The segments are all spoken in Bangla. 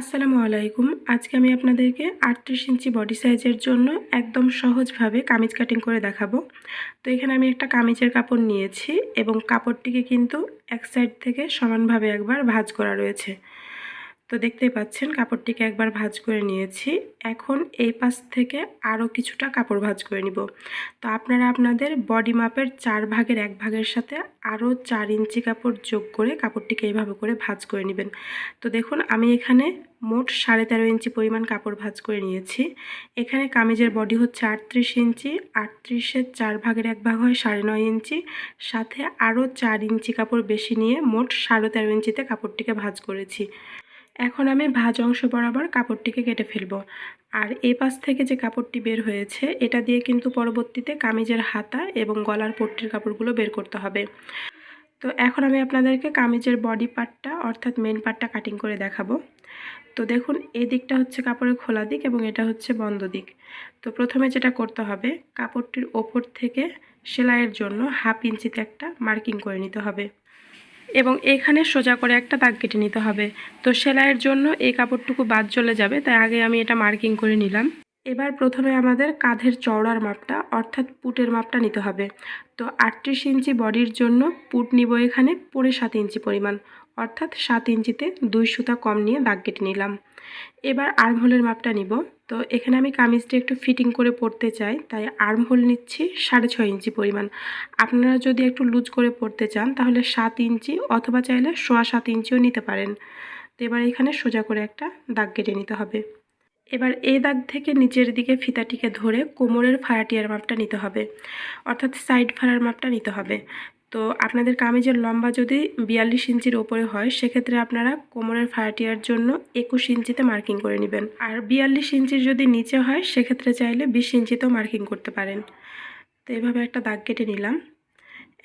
আসসালামু আলাইকুম। আজকে আমি আপনাদেরকে আটত্রিশ ইঞ্চি বডি সাইজের জন্য একদম সহজভাবে কামিজ কাটিং করে দেখাবো। তো এখানে আমি একটা কামিজের কাপড় নিয়েছি এবং কাপড়টিকে কিন্তু এক সাইড থেকে সমানভাবে একবার ভাজ করা রয়েছে। তো দেখতেই পাচ্ছেন, কাপড়টিকে একবার ভাজ করে নিয়েছি। এখন এই পাশ থেকে আরও কিছুটা কাপড় ভাজ করে নিব। তো আপনারা আপনাদের বডি মাপের চার ভাগের এক ভাগের সাথে আরও চার ইঞ্চি কাপড় যোগ করে কাপড়টিকে এইভাবে করে ভাজ করে নেবেন। তো দেখুন, আমি এখানে মোট সাড়ে তেরো ইঞ্চি পরিমাণ কাপড় ভাজ করে নিয়েছি। এখানে কামিজের বডি হচ্ছে আটত্রিশ ইঞ্চি, আটত্রিশের চার ভাগের এক ভাগ হয় সাড়ে নয় ইঞ্চি। সাথে আরও চার ইঞ্চি কাপড় বেশি নিয়ে মোট সাড়ে তেরো ইঞ্চিতে কাপড়টিকে ভাজ করেছি। এখন আমি ভাজ অংশ বরাবর কাপড়টিকে কেটে ফেলব। আর এই পাশ থেকে যে কাপড়টি বের হয়েছে, এটা দিয়ে কিন্তু পরবর্তীতে কামিজের হাতা এবং গলার পট্টির কাপড়গুলো বের করতে হবে। তো এখন আমি আপনাদেরকে কামিজের বডি পার্টটা, অর্থাৎ মেন পার্টটা কাটিং করে দেখাবো। তো দেখুন, এই দিকটা হচ্ছে কাপড়ের খোলা দিক এবং এটা হচ্ছে বন্ধ দিক। তো প্রথমে যেটা করতে হবে, কাপড়টির ওপর থেকে সেলাইয়ের জন্য হাফ ইঞ্চিতে একটা মার্কিং করে নিতে হবে। এবং এখানে সোজা করে একটা দাগ কেটে নিতে হবে। তো সেলাইয়ের জন্য এই কাপড়টুকু বাদ চলে যাবে, তাই আগে আমি এটা মার্কিং করে নিলাম। এবার প্রথমে আমাদের কাঁধের চওড়ার মাপটা, অর্থাৎ পুটের মাপটা নিতে হবে। তো আটত্রিশ ইঞ্চি বডির জন্য পুট নিব এখানে পৌনে সাত ইঞ্চি পরিমাণ, অর্থাৎ সাত ইঞ্চিতে দুই সুতা কম নিয়ে দাগ কেটে নিলাম। এবার আর্মহোলের মাপটা নিব। তো এখানে আমি কামিজটা একটু ফিটিং করে পরতে চাই। তাই আর্মহোল নিচ্ছি সাড়ে ছয় ইঞ্চি পরিমাণ। আপনারা যদি একটু লুজ করে পরতে চান, তাহলে সাত ইঞ্চি অথবা চাইলে সোয়া সাত ইঞ্চিও নিতে পারেন। তো এবার এখানে সোজা করে একটা দাগ কেটে নিতে হবে। এবার এই দাগ থেকে নিচের দিকে ফিতাটিকে ধরে কোমরের ফাড়াটিয়ার মাপটা নিতে হবে। অর্থাৎ সাইড ফাড়ার মাপটা নিতে হবে। তো আপনাদের কামিজের লম্বা যদি বিয়াল্লিশ ইঞ্চির ওপরে হয়, সেক্ষেত্রে আপনারা কোমরের ফাড়াটিয়ার জন্য একুশ ইঞ্চিতে মার্কিং করে নেবেন। আর বিয়াল্লিশ ইঞ্চির যদি নিচে হয়, সেক্ষেত্রে চাইলে বিশ ইঞ্চিতেও মার্কিং করতে পারেন। তো এভাবে একটা দাগ কেটে নিলাম।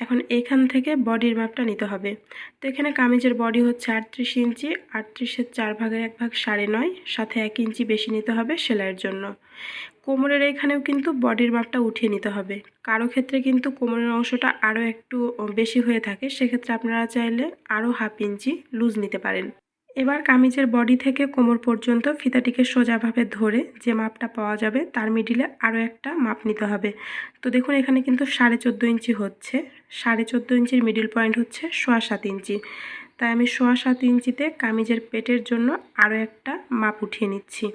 এখন এখান থেকে বডির মাপটা নিতে হবে। তো এখানে কামিজের বডি হচ্ছে আটত্রিশ ইঞ্চি, আটত্রিশের চার ভাগের এক ভাগ সাড়ে নয়, সাথে এক ইঞ্চি বেশি নিতে হবে সেলাইয়ের জন্য। কোমরের এখানেও কিন্তু বডির মাপটা উঠিয়ে নিতে হবে। কারও ক্ষেত্রে কিন্তু কোমরের অংশটা আরও একটু বেশি হয়ে থাকে, সেক্ষেত্রে আপনারা চাইলে আরও হাফ ইঞ্চি লুজ নিতে পারেন। এবার কামিজের বডি থেকে কোমর পর্যন্ত ফিতাটিকে সোজাভাবে ধরে যে মাপটা পাওয়া যাবে, তার মিডিলে আরও একটা মাপ নিতে হবে। তো দেখুন, এখানে কিন্তু সাড়ে চোদ্দ ইঞ্চি হচ্ছে। সাড়ে চোদ্দ ইঞ্চির মিডিল পয়েন্ট হচ্ছে সোয়া সাত ইঞ্চি। তাই আমি সোয়া সাত ইঞ্চিতে কামিজের পেটের জন্য আরও একটা মাপ উঠিয়ে নিচ্ছি।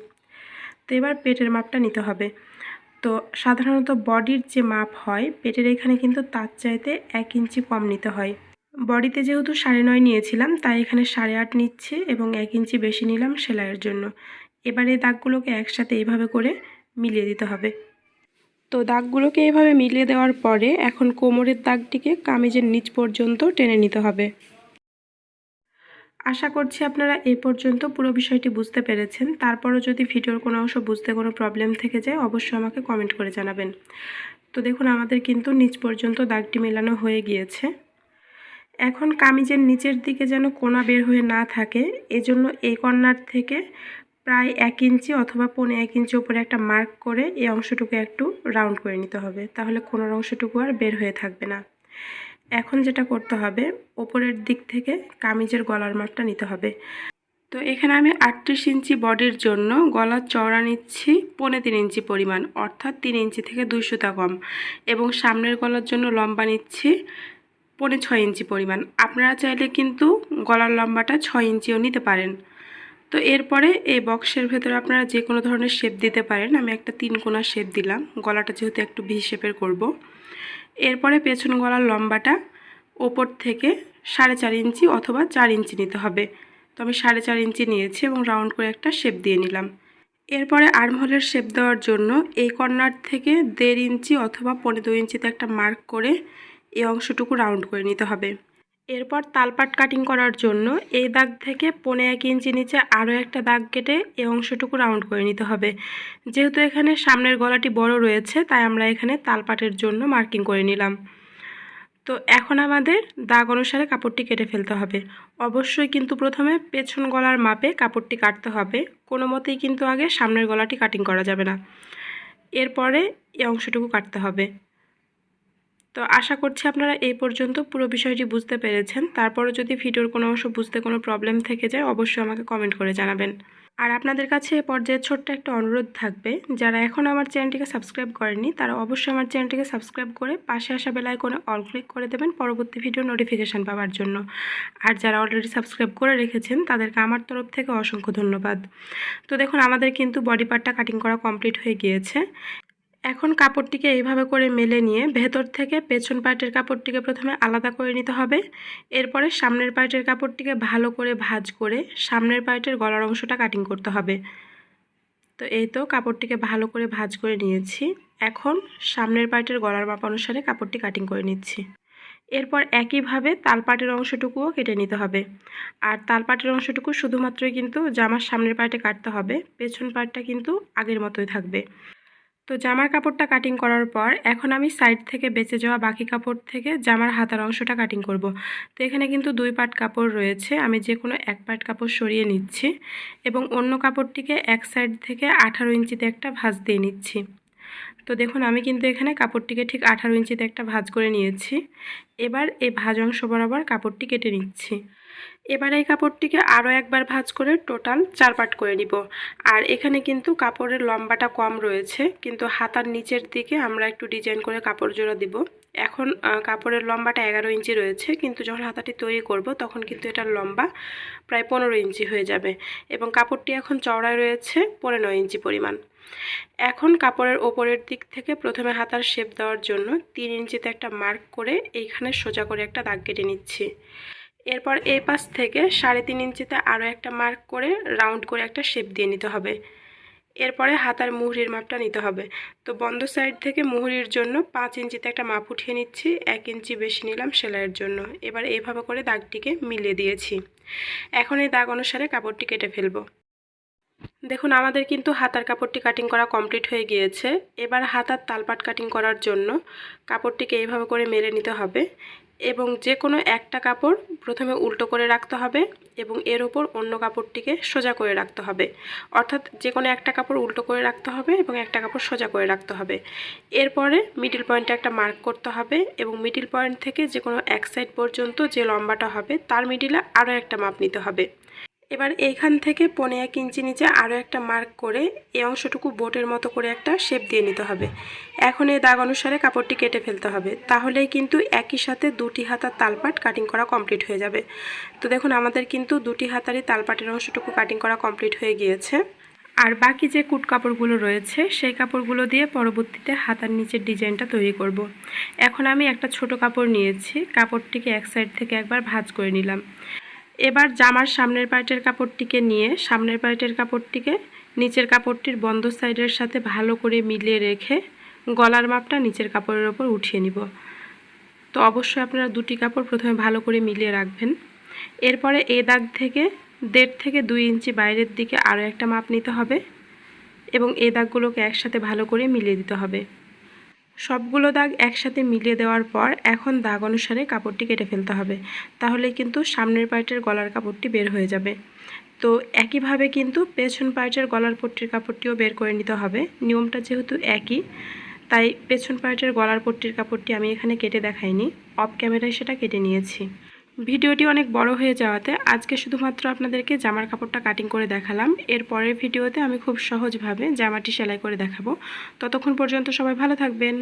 তো এবার পেটের মাপটা নিতে হবে। তো সাধারণত বডির যে মাপ হয়, পেটের এখানে কিন্তু তার চাইতে এক ইঞ্চি কম নিতে হয়। বডিতে যেহেতু সাড়ে নয় নিয়েছিলাম, তাই এখানে সাড়ে আট নিচ্ছে এবং এক ইঞ্চি বেশি নিলাম সেলাইয়ের জন্য। এবার এই দাগগুলোকে একসাথে এইভাবে করে মিলিয়ে দিতে হবে। তো দাগগুলোকে এইভাবে মিলিয়ে দেওয়ার পরে এখন কোমরের দাগটিকে কামিজের নিচ পর্যন্ত টেনে নিতে হবে। আশা করছি আপনারা এই পর্যন্ত পুরো বিষয়টি বুঝতে পেরেছেন। তারপরও যদি ভিডিওর কোনো অংশ বুঝতে কোনো প্রবলেম থেকে যায়, অবশ্যই আমাকে কমেন্ট করে জানাবেন। তো দেখুন, আমাদের কিন্তু নিচ পর্যন্ত দাগটি মেলানো হয়ে গিয়েছে। এখন কামিজের নিচের দিকে যেন কোনা বের হয়ে না থাকে, এজন্য এই কর্নার থেকে প্রায় এক ইঞ্চি অথবা পৌনে এক ইঞ্চি উপরে একটা মার্ক করে এই অংশটুকু একটু রাউন্ড করে নিতে হবে। তাহলে কোনার অংশটুকু আর বের হয়ে থাকবে না। এখন যেটা করতে হবে, ওপরের দিক থেকে কামিজের গলার মাপটা নিতে হবে। তো এখানে আমি আটত্রিশ ইঞ্চি বডির জন্য গলার চওড়া নিচ্ছি পৌনে তিন ইঞ্চি পরিমাণ, অর্থাৎ তিন ইঞ্চি থেকে দুই সুতা কম। এবং সামনের গলার জন্য লম্বা নিচ্ছি পৌনে ছয় ইঞ্চি পরিমাণ। আপনারা চাইলে কিন্তু গলার লম্বাটা ছয় ইঞ্চিও নিতে পারেন। তো এরপরে এই বক্সের ভেতরে আপনারা যে কোনো ধরনের শেপ দিতে পারেন। আমি একটা তিন কোনা শেপ দিলাম। গলাটা যেহেতু একটু ভি শেপের করব। এরপরে পেছন গলার লম্বাটা ওপর থেকে সাড়ে চার ইঞ্চি অথবা চার ইঞ্চি নিতে হবে। তো আমি সাড়ে চার ইঞ্চি নিয়েছি এবং রাউন্ড করে একটা শেপ দিয়ে নিলাম। এরপরে আর্মহোলের শেপ দেওয়ার জন্য এই কর্নার থেকে দেড় ইঞ্চি অথবা পনেরো ইঞ্চিতে একটা মার্ক করে এই অংশটুকু রাউন্ড করে নিতে হবে। এরপর তালপাট কাটিং করার জন্য এই দাগ থেকে পনে এক ইঞ্চি নিচে আরও একটা দাগ কেটে এই অংশটুকু রাউন্ড করে নিতে হবে। যেহেতু এখানে সামনের গলাটি বড় রয়েছে, তাই আমরা এখানে তালপাটের জন্য মার্কিং করে নিলাম। তো এখন আমাদের দাগ অনুসারে কাপড়টি কেটে ফেলতে হবে। অবশ্যই কিন্তু প্রথমে পেছন গলার মাপে কাপড়টি কাটতে হবে। কোনো মতেই কিন্তু আগে সামনের গলাটি কাটিং করা যাবে না। এরপরে এই অংশটুকু কাটতে হবে। তো আশা করছি আপনারা এই পর্যন্ত পুরো বিষয়টি বুঝতে পেরেছেন। তারপরও যদি ভিডিওর কোনো অংশ বুঝতে কোনো প্রবলেম থেকে যায়, অবশ্যই আমাকে কমেন্ট করে জানাবেন। আর আপনাদের কাছে এ পর্যায়ে ছোট্ট একটা অনুরোধ থাকবে, যারা এখন আমার চ্যানেলটিকে সাবস্ক্রাইব করেনি তারা অবশ্যই আমার চ্যানেলটিকে সাবস্ক্রাইব করে পাশে আসা আইকনে অল ক্লিক করে দেবেন পরবর্তী ভিডিও নোটিফিকেশান পাওয়ার জন্য। আর যারা অলরেডি সাবস্ক্রাইব করে রেখেছেন, তাদেরকে আমার তরফ থেকে অসংখ্য ধন্যবাদ। তো দেখুন, আমাদের কিন্তু বডি পার্টটা কাটিং করা কমপ্লিট হয়ে গিয়েছে। এখন কাপড়টিকে এইভাবে করে মেলে নিয়ে ভেতর থেকে পেছন পার্টের কাপড়টিকে প্রথমে আলাদা করে নিতে হবে। এরপরে সামনের পার্টের কাপড়টিকে ভালো করে ভাজ করে সামনের পার্টের গলার অংশটা কাটিং করতে হবে। তো এই তো কাপড়টিকে ভালো করে ভাজ করে নিয়েছি। এখন সামনের পার্টের গলার মাপ অনুসারে কাপড়টি কাটিং করে নিচ্ছি। এরপর একইভাবে তালপাটের অংশটুকুও কেটে নিতে হবে। আর তালপাটের অংশটুকু শুধুমাত্রই কিন্তু জামার সামনের পার্টে কাটতে হবে। পেছন পার্টটা কিন্তু আগের মতোই থাকবে। তো জামার কাপড়টা কাটিং করার পর এখন আমি সাইড থেকে বেঁচে যাওয়া বাকি কাপড় থেকে জামার হাতার অংশটা কাটিং করব। তো এখানে কিন্তু দুই পাট কাপড় রয়েছে, আমি যে কোনো এক পাট কাপড় সরিয়ে নিচ্ছি এবং অন্য কাপড়টিকে এক সাইড থেকে আঠারো ইঞ্চিতে একটা ভাঁজ দিয়ে নিচ্ছি। তো দেখুন, আমি কিন্তু এখানে কাপড়টিকে ঠিক আঠারো ইঞ্চিতে একটা ভাঁজ করে নিয়েছি। এবার এই ভাঁজ অংশ বরাবর কাপড়টি কেটে নিচ্ছি। এবার এই কাপড়টিকে আরও একবার ভাঁজ করে টোটাল চার পাট করে নিব। আর এখানে কিন্তু কাপড়ের লম্বাটা কম রয়েছে, কিন্তু হাতার নিচের দিকে আমরা একটু ডিজাইন করে কাপড় জোড়া দিব। এখন কাপড়ের লম্বাটা এগারো ইঞ্চি রয়েছে, কিন্তু যখন হাতাটি তৈরি করব তখন কিন্তু এটার লম্বা প্রায় পনেরো ইঞ্চি হয়ে যাবে এবং কাপড়টি এখন চওড়ায় রয়েছে পনেরো ইঞ্চি পরিমাণ। এখন কাপড়ের ওপরের দিক থেকে প্রথমে হাতার শেপ দেওয়ার জন্য তিন ইঞ্চিতে একটা মার্ক করে এইখানে সোজা করে একটা দাগ কেটে নিচ্ছি। এরপর এই পাশ থেকে সাড়ে তিন ইঞ্চিতে আরও একটা মার্ক করে, রাউন্ড করে একটা শেপ দিয়ে নিতে হবে। এরপরে হাতার মুহুরির মাপটা নিতে হবে। তো বন্ধ সাইড থেকে মুহুরির জন্য পাঁচ ইঞ্চিতে একটা মাপ উঠিয়ে নিচ্ছি। এক ইঞ্চি বেশি নিলাম সেলাইয়ের জন্য। এবার এইভাবে করে দাগটিকে মিলিয়ে দিয়েছি। এখন এই দাগ অনুসারে কাপড়টি কেটে ফেলব। দেখুন, আমাদের কিন্তু হাতার কাপড়টি কাটিং করা কমপ্লিট হয়ে গিয়েছে। এবার হাতার তালপাট কাটিং করার জন্য কাপড়টিকে এইভাবে করে মেরে নিতে হবে। এবং যে কোনো একটা কাপড় প্রথমে উল্টো করে রাখতে হবে এবং এর ওপর অন্য কাপড়টিকে সোজা করে রাখতে হবে। অর্থাৎ যে কোনো একটা কাপড় উল্টো করে রাখতে হবে এবং একটা কাপড় সোজা করে রাখতে হবে। এরপরে মিডিল পয়েন্টে একটা মার্ক করতে হবে এবং মিডিল পয়েন্ট থেকে যে কোনো এক সাইড পর্যন্ত যে লম্বাটা হবে, তার মিডিলে আরও একটা মাপ নিতে হবে। এবার এইখান থেকে পনে এক ইঞ্চি নিচে আরও একটা মার্ক করে এই অংশটুকু বোটের মতো করে একটা শেপ দিয়ে নিতে হবে। এখন এই দাগ অনুসারে কাপড়টি কেটে ফেলতে হবে। তাহলেই কিন্তু একই সাথে দুটি হাতার তালপাট কাটিং করা কমপ্লিট হয়ে যাবে। তো দেখুন, আমাদের কিন্তু দুটি হাতারই তালপাটের অংশটুকু কাটিং করা কমপ্লিট হয়ে গিয়েছে। আর বাকি যে কুট কাপড়গুলো রয়েছে, সেই কাপড়গুলো দিয়ে পরবর্তীতে হাতার নিচের ডিজাইনটা তৈরি করব। এখন আমি একটা ছোট কাপড় নিয়েছি। কাপড়টিকে এক সাইড থেকে একবার ভাজ করে নিলাম। এবার জামার সামনের পার্টের কাপড়টিকে নিয়ে সামনের পার্টের কাপড়টিকে নিচের কাপড়টির বন্ধ সাইডের সাথে ভালো করে মিলিয়ে রেখে গলার মাপটা নিচের কাপড়ের ওপর উঠিয়ে নিব। তো অবশ্যই আপনারা দুটি কাপড় প্রথমে ভালো করে মিলিয়ে রাখবেন। এরপরে এ দাগ থেকে দেড় থেকে দুই ইঞ্চি বাইরের দিকে আরও একটা মাপ নিতে হবে এবং এই দাগগুলোকে একসাথে ভালো করে মিলিয়ে দিতে হবে। সবগুলো দাগ একসাথে মিলিয়ে দেওয়ার পর এখন দাগ অনুসারে কাপড়টি কেটে ফেলতে হবে। তাহলে কিন্তু সামনের পার্টের গলার কাপড়টি বের হয়ে যাবে। তো একইভাবে কিন্তু পেছন পার্টের গলার পট্টির কাপড়টিও বের করে নিতে হবে। নিয়মটা যেহেতু একই, তাই পেছন পার্টের গলার পট্টির কাপড়টি আমি এখানে কেটে দেখাইনি। অফ ক্যামেরায় সেটা কেটে নিয়েছি। ভিডিওটি অনেক বড় হয়ে যাওয়াতে আজকে শুধুমাত্র আপনাদেরকে জামার কাপড়টা কাটিং করে দেখালাম। এর পরের ভিডিওতে আমি খুব সহজভাবে জামাটি সেলাই করে দেখাবো। ততক্ষণ পর্যন্ত সবাই ভালো থাকবেন।